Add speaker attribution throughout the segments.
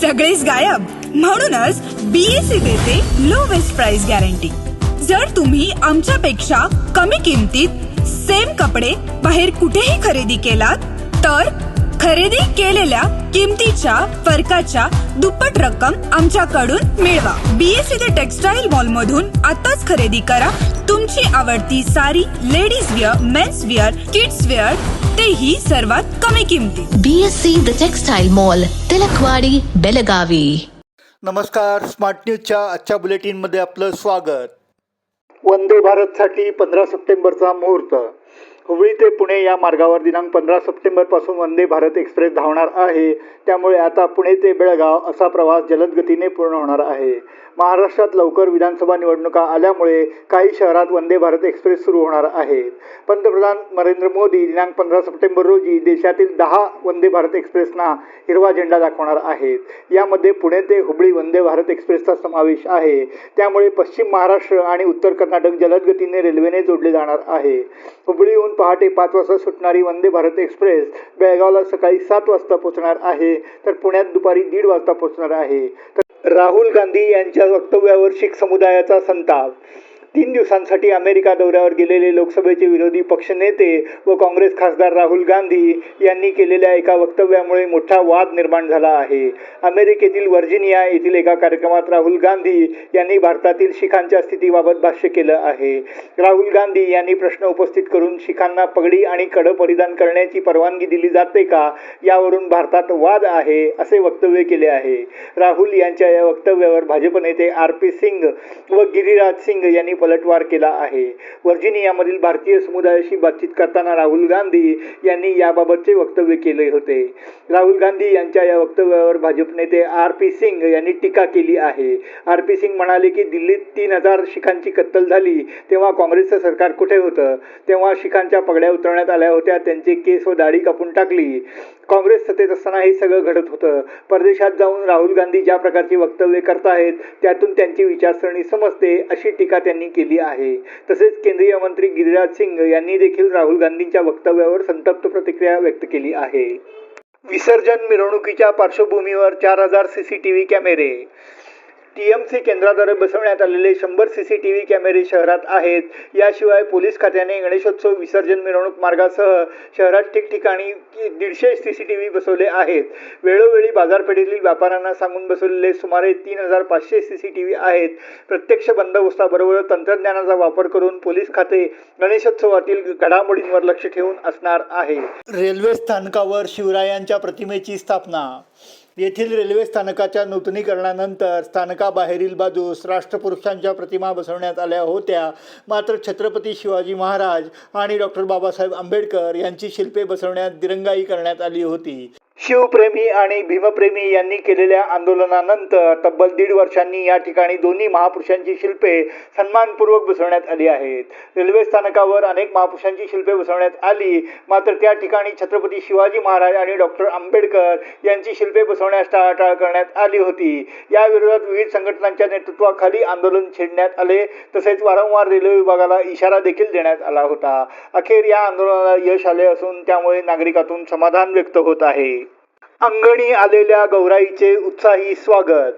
Speaker 1: सगळेच गायब. म्हणूनच बीएससी देते लोवेस्ट प्राइस गॅरंटी जर तुम्ही आमच्यापेक्षा कमी किमतीत सेम कपडे बाहेर कुठेही खरेदी केलात तर खरेदी केलेल्या किमतीच्या फरकाच्या दुप्पट रक्कम आमच्याकडून मिळवा. बीएससी ते टेक्सटाईल मॉल मधून आताच खरेदी करा. तुमची आवडती sari ladies wear men's wear kids wear तेही सर्वात कमी किमतीत
Speaker 2: BSc The Textile Mall, Tilakwadi Belagavi
Speaker 3: नमस्कार स्मार्ट न्यूजच्या आजच्या बुलेटिनमध्ये आपलं स्वागत. वंदे भारतसाठी पंधरा सप्टेंबरचा मुहूर्त. हुबळी ते पुणे या मार्गावर दिनांक पंधरा सप्टेंबरपासून वंदे भारत एक्सप्रेस धावणार आहे. त्यामुळे आता पुणे ते बेळगाव असा प्रवास जलद गतीने पूर्ण होणार आहे. महाराष्ट्रात लवकर विधानसभा निवडणुका आल्यामुळे काही शहरात वंदे भारत एक्सप्रेस सुरू होणार आहे. पंतप्रधान नरेंद्र मोदी दिनांक पंधरा सप्टेंबर रोजी देशातील दहा वंदे भारत एक्सप्रेसना हिरवा झेंडा दाखवणार आहेत. यामध्ये पुणे ते हुबळी वंदे भारत एक्सप्रेसचा समावेश आहे. त्यामुळे पश्चिम महाराष्ट्र आणि उत्तर कर्नाटक जलद गतीने रेल्वेने जोडले जाणार आहे. हुबळीहून पहाटे पाच वाजता सुटणारी वंदे भारत एक्सप्रेस बेळगावला सकाळी सात वाजता पोहोचणार आहे. तर पुण्यात दुपारी दीड वाजता पोहोचणार आहे. तर राहुल गांधी यांच्या वक्तव्यावर शीख समुदायाचा संताप तीन दिवसांसाठी अमेरिका दौऱ्यावर गेलेले लोकसभेचे विरोधी पक्षनेते व काँग्रेस खासदार राहुल गांधी यांनी केलेल्या एका वक्तव्यामुळे मोठा वाद निर्माण झाला आहे. अमेरिकेतील व्हर्जिनिया येथील एका कार्यक्रमात राहुल गांधी यांनी भारतातील शिखांच्या स्थितीबाबत भाष्य केलं आहे. राहुल गांधी यांनी प्रश्न उपस्थित करून शिखांना पगडी आणि कड परिधान करण्याची परवानगी दिली जाते का? यावरून भारतात वाद आहे असे वक्तव्य केले आहे. राहुल यांच्या या वक्तव्यावर भाजप नेते आर पी सिंग व गिरिराज सिंग यांनी पलटवार केला आहे. व्हर्जिनियामधील भारतीय समुदायाशी बातचीत करताना राहुल गांधी यांनी याबाबतचे वक्तव्य केले होते. राहुल गांधी यांच्या या वक्तव्यावर भाजप नेते आर पी सिंग यांनी टीका केली आहे. आर पी सिंग म्हणाले की दिल्लीत तीन हजार शिखांची कत्तल झाली तेव्हा काँग्रेसचं सरकार कुठे होतं? तेव्हा शिखांच्या पगड्या उतरवण्यात आल्या होत्या त्यांचे केस व दाढी कापून टाकली. काँग्रेस सत्तेत असताना हे सगळं घडत होतं. परदेशात जाऊन राहुल गांधी ज्या प्रकारची वक्तव्य करतायत त्यातून त्यांची विचारसरणी समजते अशी टीका त्यांनी केली आहे. तसेच केंद्रीय मंत्री गिरिराज सिंग यांनी देखील राहुल गांधींच्या वक्तव्यावर संतप्त प्रतिक्रिया व्यक्त केली आहे. विसर्जन मिरवणुकीच्या पार्श्वभूमीवर चार हजार सी सी टी व्ही कॅमेरे टीएमसी केंद्राद्वारे बसवण्यात आलेले शंभर सीसीटीव्ही कॅमेरे शहरात आहेत. याशिवाय पोलीस खात्याने गणेशोत्सव विसर्जन मिरवणूक मार्गासह शहरात ठिकठिकाणी दीडशे सीसीटीव्ही बसवले आहेत. वेळोवेळी बाजारपेठेतील व्यापाऱ्यांना सांगून बसवलेले सुमारे तीन हजार पाचशे सीसीटीव्ही आहेत. प्रत्यक्ष बंदोबस्ताबरोबर तंत्रज्ञानाचा वापर करून पोलीस खाते गणेशोत्सवातील घडामोडींवर लक्ष ठेवून असणार आहे. रेल्वे स्थानकावर शिवरायांच्या प्रतिमेची स्थापना येथील रेल्वे स्थानकाच्या नूतनीकरणानंतर स्थानकाबाहेरील बाजूस राष्ट्रपुरुषांच्या प्रतिमा बसवण्यात आल्या होत्या. मात्र छत्रपती शिवाजी महाराज आणि डॉक्टर बाबासाहेब आंबेडकर यांची शिल्पे बसवण्यात दिरंगाई करण्यात आली होती. शिवप्रेमी आणि भीमप्रेमी यांनी केलेल्या आंदोलनानंतर तब्बल दीड वर्षांनी या ठिकाणी दोन्ही महापुरुषांची शिल्पे सन्मानपूर्वक बसवण्यात आली आहेत. रेल्वे स्थानकावर अनेक महापुरुषांची शिल्पे बसवण्यात आली. मात्र त्या ठिकाणी छत्रपती शिवाजी महाराज आणि डॉक्टर आंबेडकर यांची शिल्पे बसवण्यास टाळाटाळ करण्यात आली होती. या विरोधात विविध संघटनांच्या नेतृत्वाखाली आंदोलन छेडण्यात आले. तसेच वारंवार रेल्वे विभागाला इशारा देखील देण्यात आला होता. अखेर या आंदोलनाला यश आले असून त्यामुळे नागरिकातून समाधान व्यक्त होत आहे. अंगणी आलेल्या गौराईचे उत्साही स्वागत.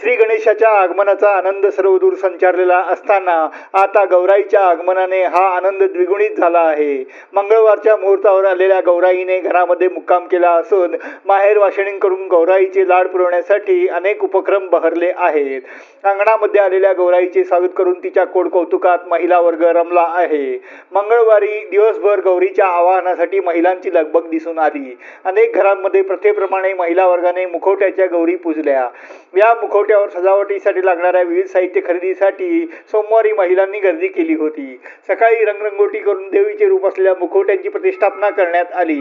Speaker 3: श्री गणेशाच्या आगमनाचा आनंद सर्वदूर संचारलेला असताना आता गौराईच्या आगमनाने हा आनंद द्विगुणित झाला आहे. मंगळवारच्या मुहूर्तावर आलेल्या गौराईने घरामध्ये मुक्काम केला असून माहेर वाशिणींकडून गौराईचे लाड पुरवण्यासाठी अनेक उपक्रम बहरले आहेत. अंगणामध्ये आलेल्या गौराईचे स्वागत करून तिच्या कोड कौतुकात महिला वर्ग रमला आहे. मंगळवारी दिवसभर गौरीच्या आवाहनासाठी महिलांची लगबग दिसून आली. अनेक घरांमध्ये प्रथेप्रमाणे महिला वर्गाने मुखवट्याच्या गौरी पूजल्या. या मुखवट्या मुखवट्यावर सजावटीसाठी लागणाऱ्या विविध साहित्य खरेदीसाठी सोमवारी महिलांनी गर्दी केली होती. सकाळी रंगरंगोटी करून देवीचे रूप असलेल्या मुखवट्यांची प्रतिष्ठापना करण्यात आली.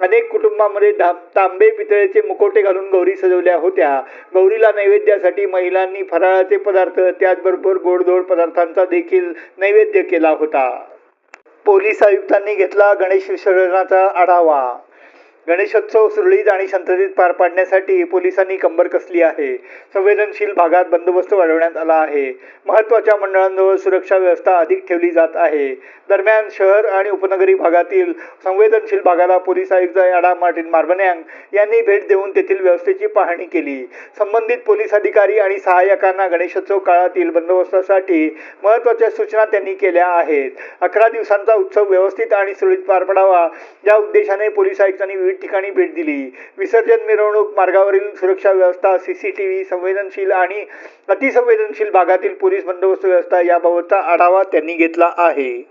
Speaker 3: अनेक कुटुंबामध्ये तांबे पितळेचे मुखवटे घालून गौरी सजवल्या होत्या. गौरीला नैवेद्यासाठी महिलांनी फराळाचे पदार्थ त्याचबरोबर गोडधोड पदार्थांचा देखील नैवेद्य केला होता. पोलीस आयुक्तांनी घेतला गणेश विसर्जनाचा आढावा. गणेशोत्सव सुरळीत आणि शांततेत पार पाडण्यासाठी पोलिसांनी कंबर कसली आहे? संवेदनशील भागात बंदोबस्त वाढवण्यात आला आहे. महत्त्वाच्या मंडळांजवळ सुरक्षा व्यवस्था अधिक ठेवली जात आहे. दरम्यान शहर आणि उपनगरी भागातील संवेदनशील भागाला पोलीस आयुक्त याडा मार्टिन मार्बन्यांग यांनी भेट देऊन तेथील व्यवस्थेची पाहणी केली. संबंधित पोलीस अधिकारी आणि सहाय्यकांना गणेशोत्सव काळातील बंदोबस्तासाठी महत्त्वाच्या सूचना त्यांनी केल्या आहेत. अकरा दिवसांचा उत्सव व्यवस्थित आणि सुरळीत पार पडावा या उद्देशाने पोलीस आयुक्तांनी विविध ठिकाणी भेट दिली. विसर्जन मिरवणूक मार्गावरील सुरक्षा व्यवस्था सीसीटीव्ही संवेदनशील आणि अतिसंवेदनशील भागातील पोलीस बंदोबस्त व्यवस्था याबाबतचा आढावा त्यांनी घेतला आहे.